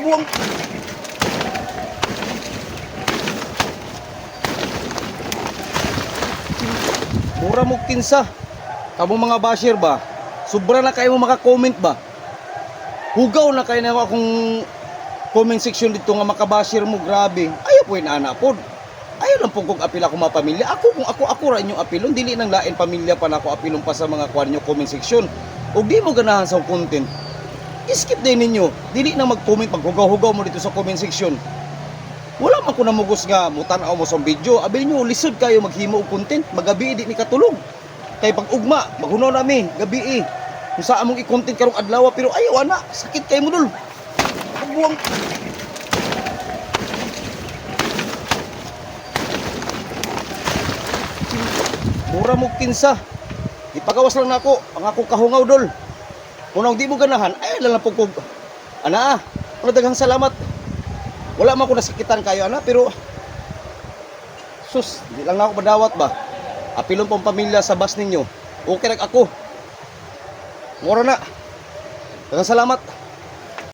Buwang. Mura mo kinsa. Kamo mga basher ba? Sobra na kayo maka-comment ba? Hugaw na kayo na akong comment section dito nga makabasher mo, grabe. Ayaw po inana po. Ayaw lang po kung apil ako mga pamilya. Ako kung ako ako ra inyong apilon, dili nang lain pamilya pa na ako apilon pa sa mga kwan nyo comment section. Ug di mo ganahan sa content. Skip din ninyo. Dili na mag-comment maghugaw-hugaw mo dito sa comment section. Wala man ko namugos nga mutan-aw mo sa video. Abi nyo lisod kayo maghimo og content, magabi di ni katulog. Kay pag ugma, maghunaw nami gabi eh. Kung sa among i-content karong adlaw pero ayaw ana, sakit kay mo dul. Buwang Mura mo kinsa. Ipagawas lang nako ang akong kahungaw dol. Kung di mo ganahan, ay lang po kog. Ana, ano daghang salamat. Wala man ko nasakitan kayo ana pero sus, di lang na ako madawat ba. Apilon pong pamilya sa bus ninyo. Okay ra ako. Mura na. Daghang salamat.